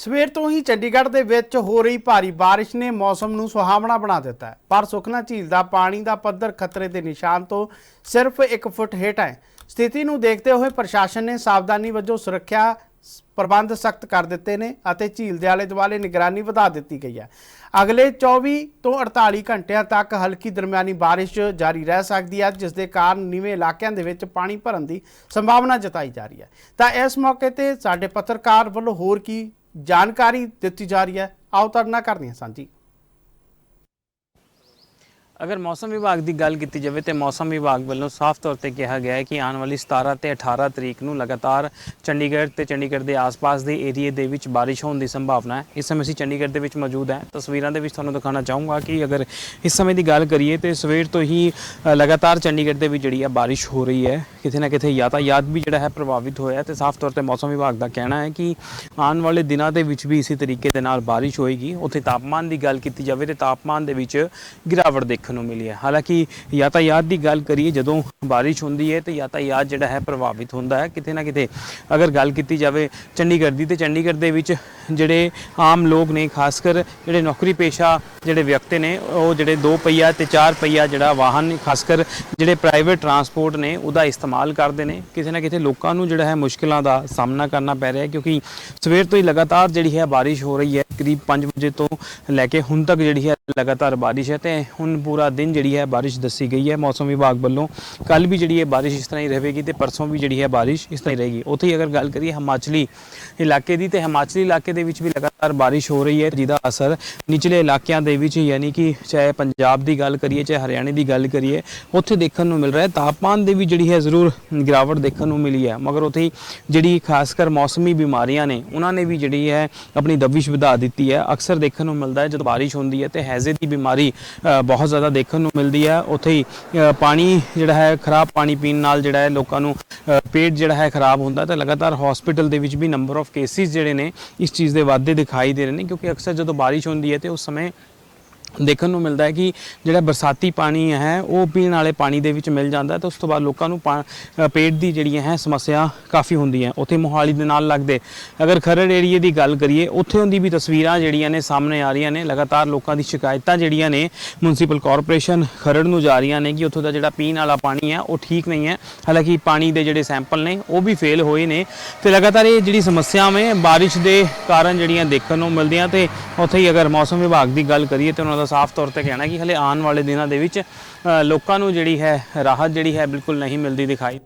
ਸਵੇਰ ਤੋਂ ਹੀ ਚੰਡੀਗੜ੍ਹ ਦੇ ਵਿੱਚ ਹੋ ਰਹੀ ਭਾਰੀ ਬਾਰਿਸ਼ ਨੇ ਮੌਸਮ ਨੂੰ ਸੁਹਾਵਣਾ ਬਣਾ ਦਿੱਤਾ ਹੈ। ਪਰ ਸੁਖਨਾ ਝੀਲ ਦਾ ਪਾਣੀ ਦਾ ਪੱਧਰ ਖਤਰੇ ਦੇ ਨਿਸ਼ਾਨ ਤੋਂ ਸਿਰਫ 1 ਫੁੱਟ ਹੇਠ ਹੈ। ਸਥਿਤੀ ਨੂੰ ਦੇਖਦੇ ਹੋਏ ਪ੍ਰਸ਼ਾਸਨ ਨੇ ਸਾਵਧਾਨੀ ਵਜੋਂ ਸੁਰੱਖਿਆ ਪ੍ਰਬੰਧ ਸਖਤ ਕਰ ਦਿੱਤੇ ਨੇ ਅਤੇ ਝੀਲ ਦੇ ਆਲੇ ਦੁਆਲੇ ਨਿਗਰਾਨੀ ਵਧਾ ਦਿੱਤੀ ਗਈ ਹੈ। ਅਗਲੇ 24 ਤੋਂ 48 ਘੰਟਿਆਂ ਤੱਕ ਹਲਕੀ ਦਰਮਿਆਨੀ ਬਾਰਿਸ਼ ਜਾਰੀ ਰਹਿ ਸਕਦੀ ਹੈ, ਜਿਸ ਦੇ ਕਾਰਨ ਨੀਵੇਂ ਇਲਾਕਿਆਂ ਦੇ ਵਿੱਚ ਪਾਣੀ ਭਰਨ ਦੀ ਸੰਭਾਵਨਾ ਜਤਾਈ ਜਾ ਰਹੀ ਹੈ। ਤਾਂ ਇਸ ਮੌਕੇ ਤੇ ਸਾਡੇ ਪੱਤਰਕਾਰ ਵੱਲੋਂ ਹੋਰ ਕੀ ਜਾਣਕਾਰੀ ਦਿੱਤੀ ਜਾ ਰਹੀ ਹੈ। ਆਓ ਤੁਹਾਡੇ ਨਾਲ ਕਰਦੇ ਹਾਂ ਸਾਂਝੀ। ਅਗਰ ਮੌਸਮ ਵਿਭਾਗ ਦੀ ਗੱਲ ਕੀਤੀ ਜਾਵੇ ਤੇ ਮੌਸਮ ਵਿਭਾਗ ਵੱਲੋਂ ਸਾਫ਼ ਤੌਰ ਤੇ ਕਿਹਾ ਗਿਆ ਹੈ ਕਿ ਆਉਣ ਵਾਲੀ 17 ਤੇ 18 ਤਰੀਕ ਨੂੰ ਲਗਾਤਾਰ ਚੰਡੀਗੜ੍ਹ ਤੇ ਚੰਡੀਗੜ੍ਹ ਦੇ ਆਸ-ਪਾਸ ਦੇ ਏਰੀਏ ਦੇ ਵਿੱਚ ਬਾਰਿਸ਼ ਹੋਣ ਦੀ ਸੰਭਾਵਨਾ ਹੈ। ਇਸ ਸਮੇਂ ਅਸੀਂ ਚੰਡੀਗੜ੍ਹ ਦੇ ਵਿੱਚ ਮੌਜੂਦ ਹਾਂ। ਤਸਵੀਰਾਂ ਦੇ ਵਿੱਚ ਤੁਹਾਨੂੰ ਦਿਖਾਉਣਾ ਚਾਹੂੰਗਾ ਕਿ ਅਗਰ ਇਸ ਸਮੇਂ ਦੀ ਗੱਲ ਕਰੀਏ ਤੇ ਸਵੇਰ ਤੋਂ ਹੀ ਲਗਾਤਾਰ ਚੰਡੀਗੜ੍ਹ ਦੇ ਵਿੱਚ ਜਿਹੜੀ ਹੈ ਬਾਰਿਸ਼ ਹੋ ਰਹੀ ਹੈ, ਕਿਤੇ ਨਾ ਕਿਤੇ ਯਾਤਾਯਾਤ ਵੀ ਜਿਹੜਾ ਹੈ ਪ੍ਰਭਾਵਿਤ ਹੋਇਆ ਹੈ ਤੇ ਸਾਫ਼ ਤੌਰ ਤੇ ਮੌਸਮ ਵਿਭਾਗ ਦਾ ਕਹਿਣਾ ਹੈ ਕਿ ਆਉਣ ਵਾਲੇ ਦਿਨਾਂ ਦੇ ਵਿੱਚ ਵੀ ਇਸੇ ਤਰੀਕੇ ਦੇ ਨਾਲ ਬਾਰਿਸ਼ ਹੋਏਗੀ। ਉੱਥੇ ਤਾਪਮਾਨ ਦੀ ਗੱਲ ਕੀਤੀ ਜਾਵੇ ਤੇ ਤਾਪਮਾਨ ਦੇ ਵਿੱਚ ਗਿਰਾਵਟ ਦੇਖ ਦੇਖਣ ਨੂੰ ਮਿਲੀ ਹੈ। ਹਾਲਾਂਕਿ ਯਾਤਾਯਾਤ ਦੀ ਗੱਲ ਕਰੀਏ, ਜਦੋਂ ਬਾਰਿਸ਼ ਹੁੰਦੀ ਹੈ ਤੇ ਯਾਤਾਯਾਤ ਜਿਹੜਾ ਹੈ ਪ੍ਰਭਾਵਿਤ ਹੁੰਦਾ ਹੈ। ਕਿਤੇ ਨਾ ਕਿਤੇ ਅਗਰ ਗੱਲ ਕੀਤੀ ਜਾਵੇ ਚੰਡੀਗੜ੍ਹ ਦੀ, ਤੇ ਚੰਡੀਗੜ੍ਹ ਦੇ ਵਿੱਚ ਜਿਹੜੇ ਆਮ ਲੋਕ ਨੇ, ਖਾਸ ਕਰ ਜਿਹੜੇ ਨੌਕਰੀ ਪੇਸ਼ਾ ਜਿਹੜੇ ਵਿਅਕਤੀ ਨੇ, ਉਹ ਜਿਹੜੇ ਦੋ ਪਹੀਆ ਤੇ ਚਾਰ ਪਹੀਆ ਜਿਹੜਾ ਵਾਹਨ, ਖਾਸ ਕਰ ਜਿਹੜੇ ਪ੍ਰਾਈਵੇਟ ਟਰਾਂਸਪੋਰਟ ਨੇ, ਉਹਦਾ ਇਸਤੇਮਾਲ ਕਰਦੇ ਨੇ। ਕਿਸੇ ਨਾ ਕਿਤੇ ਲੋਕਾਂ ਨੂੰ ਜਿਹੜਾ ਹੈ ਮੁਸ਼ਕਲਾਂ ਦਾ ਸਾਹਮਣਾ ਕਰਨਾ ਪੈ ਰਿਹਾ ਕਿਉਂਕਿ ਸਵੇਰ ਤੋਂ ਹੀ ਲਗਾਤਾਰ ਜਿਹੜੀ ਹੈ ਬਾਰਿਸ਼ ਹੋ ਰਹੀ ਹੈ। ਕਰੀਬ 5 ਵਜੇ ਤੋਂ ਲੈ ਕੇ ਹੁਣ ਤੱਕ ਜਿਹੜੀ ਹੈ ਲਗਾਤਾਰ ਬਾਰਿਸ਼ ਹੈ ਤੇ ਹੁਣ ਪੂਰਾ ਦਿਨ ਜਿਹੜੀ ਹੈ ਬਾਰਿਸ਼ ਦੱਸੀ ਗਈ ਹੈ। ਮੌਸਮ ਵਿਭਾਗ ਵੱਲੋਂ ਕੱਲ ਵੀ ਜਿਹੜੀ ਹੈ ਬਾਰਿਸ਼ ਇਸ ਤਰ੍ਹਾਂ ਹੀ ਰਹੇਗੀ ਤੇ ਪਰਸੋਂ ਵੀ ਜਿਹੜੀ ਹੈ ਬਾਰਿਸ਼ ਇਸ ਤਰ੍ਹਾਂ ਹੀ ਰਹੇਗੀ। ਉੱਥੇ ਹੀ ਅਗਰ ਗੱਲ ਕਰੀਏ ਹਿਮਾਚਲੀ ਇਲਾਕੇ ਦੀ, ਤੇ ਹਿਮਾਚਲੀ ਇਲਾਕੇ ਦੇ ਵਿੱਚ ਵੀ ਲਗਾਤਾਰ ਬਾਰਿਸ਼ ਹੋ ਰਹੀ ਹੈ ਜਿਹਦਾ ਅਸਰ ਨਿਚਲੇ ਇਲਾਕਿਆਂ ਦੇ ਵਿੱਚ ਯਾਨੀ ਕਿ ਚਾਹੇ ਪੰਜਾਬ ਦੀ ਗੱਲ ਕਰੀਏ, ਚਾਹੇ ਹਰਿਆਣੇ ਦੀ ਗੱਲ ਕਰੀਏ, ਉੱਥੇ ਦੇਖਣ ਨੂੰ ਮਿਲ ਰਿਹਾ ਹੈ। ਤਾਪਮਾਨ ਦੇ ਵੀ ਜਿਹੜੀ ਹੈ ਜ਼ਰੂਰ ਗਿਰਾਵਟ ਦੇਖਣ ਨੂੰ ਮਿਲੀ ਹੈ। ਮਗਰ ਉੱਥੇ ਹੀ ਜਿਹੜੀ ਖਾਸ ਕਰ ਮੌਸਮੀ ਬਿਮਾਰੀਆਂ ਨੇ, ਉਹਨਾਂ ਨੇ ਵੀ ਜਿਹੜੀ ਹੈ ਆਪਣੀ ਦਬਿਸ਼ ਵਧਾ ਦਿੱਤੀ ਹੈ। ਅਕਸਰ ਦੇਖਣ ਨੂੰ ਮਿਲਦਾ ਹੈ, ਜਦੋਂ ਬਾਰਿਸ਼ ਹੁੰਦੀ ਹੈ ਤੇ ਹੈਜ਼ੇ ਦੀ ਬਿਮਾਰੀ ਬਹੁਤ ਜ਼ਿਆਦਾ ਦੇਖਣ ਨੂੰ ਮਿਲਦੀ ਹੈ। ਉੱਥੇ ਹੀ ਪਾਣੀ ਜਿਹੜਾ ਹੈ, ਖਰਾਬ ਪਾਣੀ ਪੀਣ ਨਾਲ ਜਿਹੜਾ ਹੈ ਲੋਕਾਂ ਨੂੰ ਪੇਟ ਜਿਹੜਾ ਹੈ ਖਰਾਬ ਹੁੰਦਾ ਤੇ ਲਗਾਤਾਰ ਹਸਪੀਟਲ ਦੇ ਵਿੱਚ ਵੀ ਨੰਬਰ ਆਫ ਕੇਸਿਸ ਜਿਹੜੇ ਨੇ, ਇਸ ਚੀਜ਼ ਦੇ ਵਾਧੇ ਦਿਖਾਈ ਦੇ ਰਹੇ ਨੇ ਕਿਉਂਕਿ ਅਕਸਰ ਜਦੋਂ ਬਾਰਿਸ਼ ਹੁੰਦੀ ਹੈ ਤੇ ਉਸ ਸਮੇਂ ਦੇਖਣ ਨੂੰ ਮਿਲਦਾ ਹੈ ਕਿ ਜਿਹੜਾ ਬਰਸਾਤੀ ਪਾਣੀ ਹੈ, ਉਹ ਪੀਣ ਵਾਲੇ ਪਾਣੀ ਦੇ ਵਿੱਚ ਮਿਲ ਜਾਂਦਾ ਹੈ ਤੇ ਉਸ ਤੋਂ ਬਾਅਦ ਲੋਕਾਂ ਨੂੰ ਪਾ- ਪੇਟ ਦੀ ਜਿਹੜੀਆਂ ਹੈ ਸਮੱਸਿਆ ਕਾਫੀ ਹੁੰਦੀ ਹੈ। ਉੱਥੇ ਮੋਹਾਲੀ ਦੇ ਨਾਲ ਲੱਗਦੇ। ਅਗਰ ਖਰੜ ਏਰੀਏ ਦੀ ਗੱਲ ਕਰੀਏ, ਉੱਥੇ ਦੀ ਵੀ ਤਸਵੀਰਾਂ ਜਿਹੜੀਆਂ ਨੇ ਸਾਹਮਣੇ ਆ ਰਹੀਆਂ ਨੇ। ਲਗਾਤਾਰ ਲੋਕਾਂ ਦੀ ਸ਼ਿਕਾਇਤਾਂ ਜਿਹੜੀਆਂ ਨੇ ਮਿਊਨਿਸਪਲ ਕਾਰਪੋਰੇਸ਼ਨ ਖਰੜ ਨੂੰ ਜਾ ਰਹੀਆਂ ਨੇ ਕਿ ਉੱਥੋਂ ਦਾ ਜਿਹੜਾ ਪੀਣ ਵਾਲਾ ਪਾਣੀ ਹੈ, ਉਹ ਠੀਕ ਨਹੀਂ ਹੈ। ਹਾਲਾਂਕਿ ਪਾਣੀ ਦੇ ਜਿਹੜੇ ਸੈਂਪਲ ਨੇ, ਉਹ ਵੀ ਫੇਲ ਹੋਏ ਨੇ। ਤੇ ਲਗਾਤਾਰ ਇਹ ਜਿਹੜੀ ਸਮੱਸਿਆਵਾਂ ਬਾਰਿਸ਼ ਦੇ ਕਾਰਨ ਜਿਹੜੀਆਂ ਦੇਖਣ ਨੂੰ ਮਿਲਦੀਆਂ ਤੇ ਉੱਥੇ ਹੀ ਅਗਰ ਮੌਸਮ ਵਿਭਾਗ ਦੀ ਗੱਲ ਕਰੀਏ ਤੇ ਉਹਨਾਂ ਦਾ ਸਾਫ਼ ਤੌਰ ਤੇ ਕਹਿਣਾ ਕਿ ਹਲੇ ਆਉਣ ਵਾਲੇ ਦਿਨਾਂ ਦੇ ਵਿੱਚ ਅ, ਲੋਕਾਂ ਨੂੰ ਜਿਹੜੀ ਹੈ ਰਾਹਤ ਜਿਹੜੀ ਹੈ ਬਿਲਕੁਲ ਨਹੀਂ ਮਿਲਦੀ ਦਿਖਾਈ।